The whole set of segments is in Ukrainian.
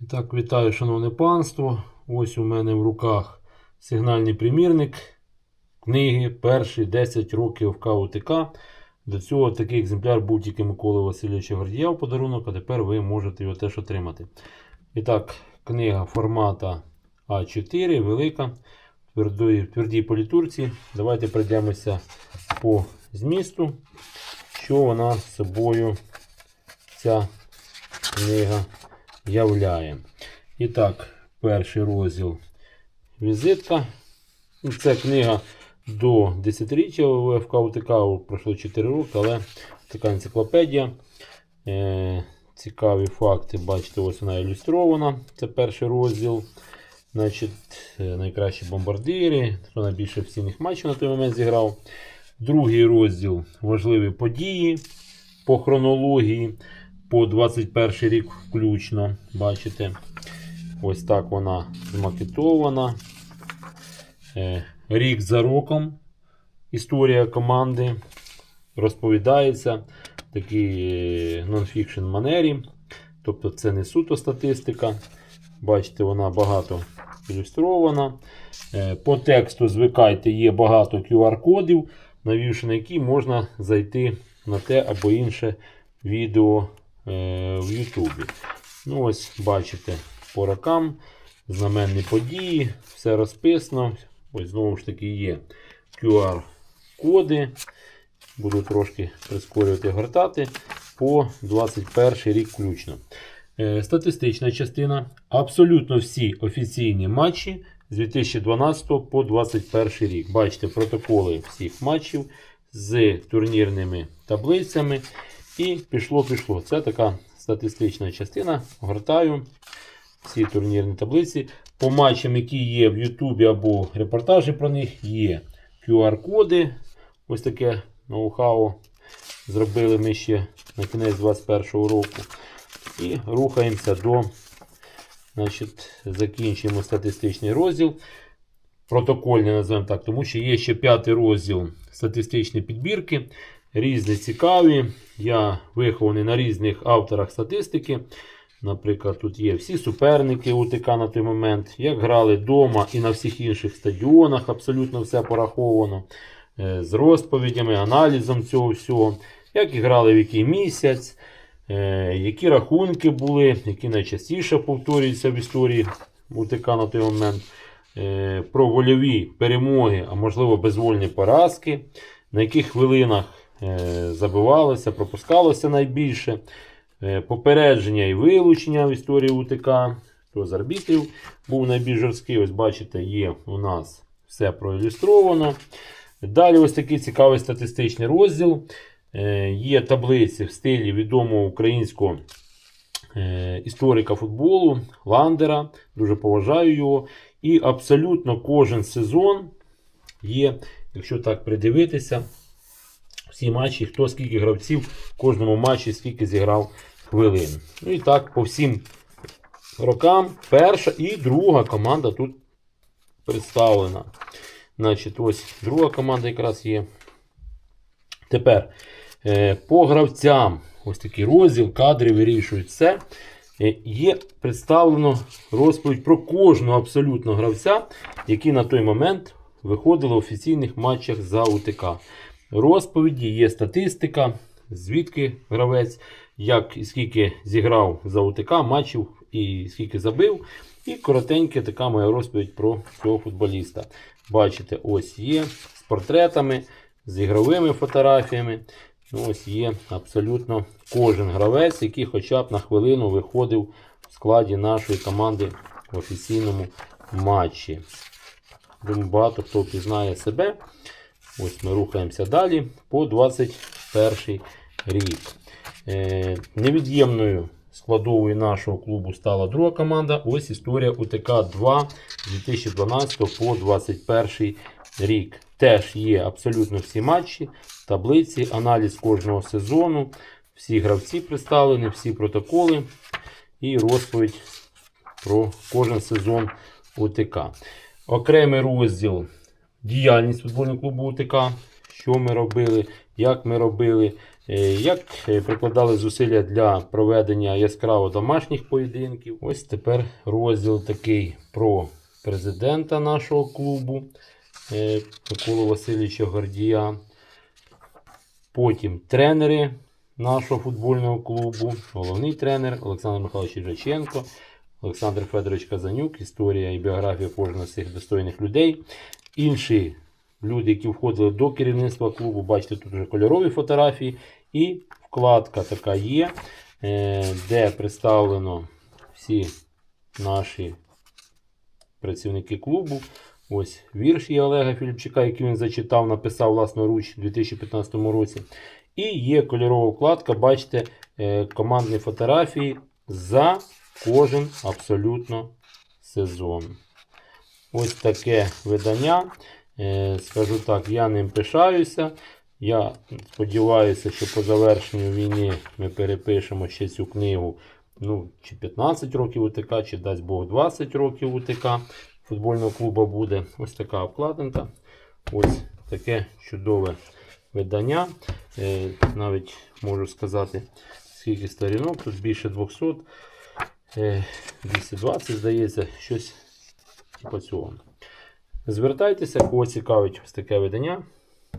І так, вітаю, шановне панство. Ось у мене в руках сигнальний примірник книги Перші 10 років КУТК. До цього такий екземпляр був тільки Миколи Васильовича Гордія в подарунок, а тепер ви можете його теж отримати. І так, книга формата А4, велика, в твердій, політурці. Давайте пройдемося по змісту, що вона собою ця книга являє. І так, перший розділ візитка. Це книга до 10-річчя УФК УТК, пройшло 4 роки, але така енциклопедія. Е, цікаві факти, бачите, ось вона ілюстрована. Це перший розділ. Значить, е, найкращі бомбардири, хто найбільше офіційних матчів на той момент зіграв. Другий розділ важливі події по хронології по 21 рік включно. Бачите, ось так вона змакетована. Е, Рік за роком історія команди розповідається в такій нонфікшн манері. Тобто це не суто статистика. Бачите, вона багато ілюстрована. Е, По тексту, звикайте, є багато QR-кодів, навівши на які можна зайти на те або інше відео е, в Ютубі. Ну, ось бачите, по рокам, знаменні події, все розписано. Ось знову ж таки є QR-коди. Буду трошки прискорювати гортати по 21 рік включно. Е, Статистична частина. Абсолютно всі офіційні матчі з 2012 по 2021 рік. Бачите протоколи всіх матчів з турнірними таблицями. І пішло-пішло. Це така статистична частина. Гортаю всі турнірні таблиці. По матчам, які є в Ютубі або репортажі про них, є QR-коди. Ось таке ноу-хау зробили ми ще на кінець 2021 року. І рухаємося до, значить, закінчуємо статистичний розділ. Протокольний називаємо так, тому що є ще п'ятий розділ статистичні підбірки. Різні цікаві. Я вихований на різних авторах статистики. Наприклад, тут є всі суперники УТК на той момент, як грали вдома і на всіх інших стадіонах, абсолютно все пораховано. Е, З розповідями, аналізом цього всього, як грали в який місяць, е, які рахунки були, які найчастіше повторюються в історії УТК на той момент. Е, Про вольові перемоги, а можливо безвольні поразки, на яких хвилинах забивалося, пропускалося найбільше. Е, Попередження і вилучення в історії УТК. Хто з арбітрів був найбільш жорсткий, ось бачите, є у нас все проілюстровано. Далі ось такий цікавий статистичний розділ. Е, Є таблиці в стилі відомого українського е, історика футболу Ландера. Дуже поважаю його. І абсолютно кожен сезон є, якщо так придивитися, всі матчі, хто скільки гравців в кожному матчі, скільки зіграв хвилин. Ну і так, по всім рокам перша і друга команда тут представлена. Значить, ось друга команда якраз є. Тепер е, по гравцям, ось такий розділ, кадри вирішують все. Е, Є представлено розповідь про кожного абсолютно гравця, які на той момент виходили в офіційних матчах за УТК. Розповіді, є статистика, звідки гравець, як і скільки зіграв за УТК матчів і скільки забив. І коротенька така моя розповідь про цього футболіста. Бачите, ось є з портретами, з ігровими фотографіями. Ну, Ось є абсолютно кожен гравець, який хоча б на хвилину виходив в складі нашої команди в офіційному матчі. Думаю, багато хто впізнає себе. Ось ми рухаємося далі по 21 рік. Е, невід'ємною складовою нашого клубу стала друга команда. Ось історія УТК 2 з 2012 по 2021 рік. Теж є абсолютно всі матчі, таблиці, аналіз кожного сезону. Всі гравці представлені, всі протоколи і розповідь про кожен сезон УТК. Окремий розділ діяльність футбольного клубу УТК, що ми робили, як ми робили, Е, Як е, прикладали зусилля для проведення яскраво домашніх поєдинків. Ось тепер розділ такий про президента нашого клубу е, Миколу Васильовича Гордія. Потім тренери нашого футбольного клубу, головний тренер Олександр Михайлович Іраченко, Олександр Федорович Казанюк, історія і біографія кожного з цих достойних людей. Інші люди, які входили до керівництва клубу, бачите, тут вже кольорові фотографії. І вкладка така є, е, де представлено всі наші працівники клубу. Ось вірш є Олега Філіпчика, який він зачитав, написав власноруч у 2015 році. І є кольорова вкладка, бачите, е, командні фотографії за кожен абсолютно сезон. Ось таке видання. Е, Скажу так, я ним пишаюся. Я сподіваюся, що по завершенню війни ми перепишемо ще цю книгу. Ну, чи 15 років УТК, чи дасть Бог 20 років УТК футбольного клубу буде. Ось така обкладинка. Ось таке чудове видання. Е, навіть можу сказати, скільки сторінок, тут більше 200, е, 220, здається, щось по цього. Звертайтеся, кого цікавить ось таке видання.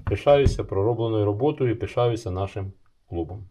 Пишаюся проробленою роботою пишаюся нашим клубом.